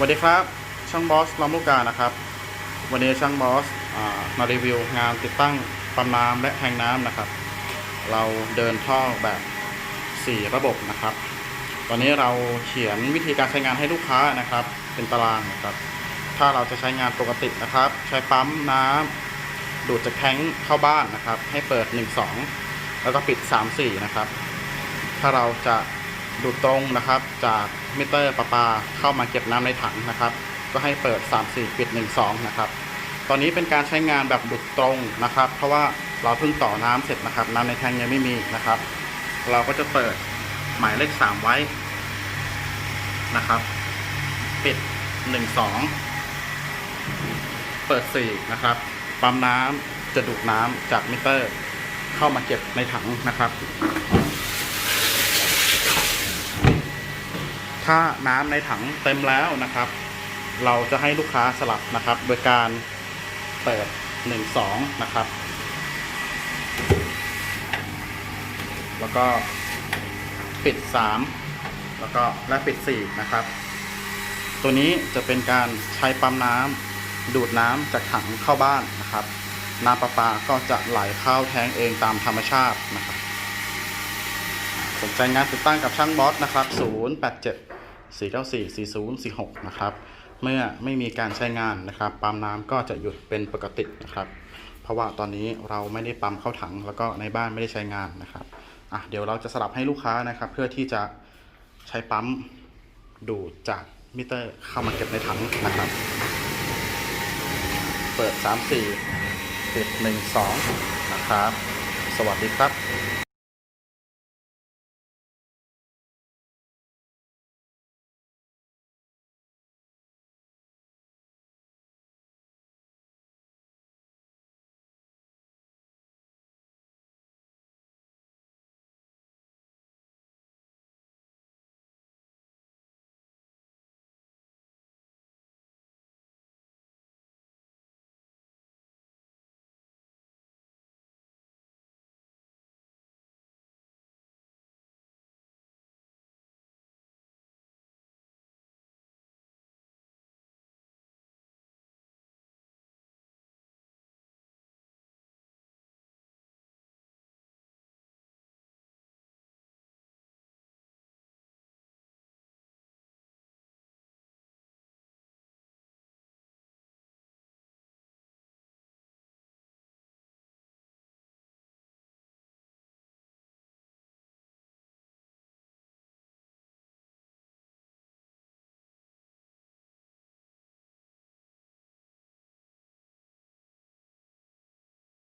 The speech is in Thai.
สวัสดีครับ ช่างบอสลำลูกกานะครับ วันนี้ช่างบอสอมารีวิวงานติดตั้งปั๊มน้ำและแทงน้ำนะครับ เราเดินท่อแบบ 4 ระบบนะครับ ตอนนี้เราเขียนวิธีการใช้งานให้ลูกค้านะครับ เป็นตารางนะครับ ถ้าเราจะใช้งานปกตินะครับ ใช้ปั๊มน้ำดูดจากแทงเข้าบ้านนะครับ ให้เปิด 1 2 แล้วก็ปิด 3 4 นะครับ ถ้าเราจะ ดูดตรงนะครับจากมิเตอร์ประปาเข้ามาเก็บน้ำในถังนะครับ ก็ให้เปิด 3 4ปิด1 2นะครับตอนนี้เป็นการใช้งานแบบดูดตรงนะครับ เพราะว่าเราเพิ่งต่อน้ำเสร็จนะครับ น้ำในแทงยังไม่มีนะครับ เราก็จะเปิดหมายเลข 3 ไว้นะครับ ปิด 1 2 เปิด 4 นะครับ ปั๊มน้ำจะดูดน้ำจากมิเตอร์ เข้ามาเก็บในถังนะครับ ถ้าน้ำในถังเต็มแล้วนะครับ เราจะให้ลูกค้าสลับนะครับ โดยการเปิด1 2นะครับ แล้วก็ปิด3แล้วก็และปิด4นะครับ ตัวนี้จะเป็นการใช้ปั๊มน้ำดูดน้ำจากถังเข้าบ้านนะครับ น้ำประปาก็จะไหลเข้าแทงเองตามธรรมชาตินะครับสนใจงานติดตั้งกับช่างบอสนะครับ 087 494 4046 นะครับ เมื่อไม่มีการใช้งานนะครับ ปั๊มน้ำก็จะหยุดเป็นปกตินะครับ เพราะว่าตอนนี้เราไม่ได้ปั๊มเข้าถัง แล้วก็ในบ้านไม่ได้ใช้งานนะครับอะเดี๋ยวเราจะสลับให้ลูกค้านะครับ เพื่อที่จะใช้ปั๊มดูดจากมิเตอร์เข้ามาเก็บในถังนะครับ เปิด 3 4ปิด1 2 นะครับ สวัสดีครับ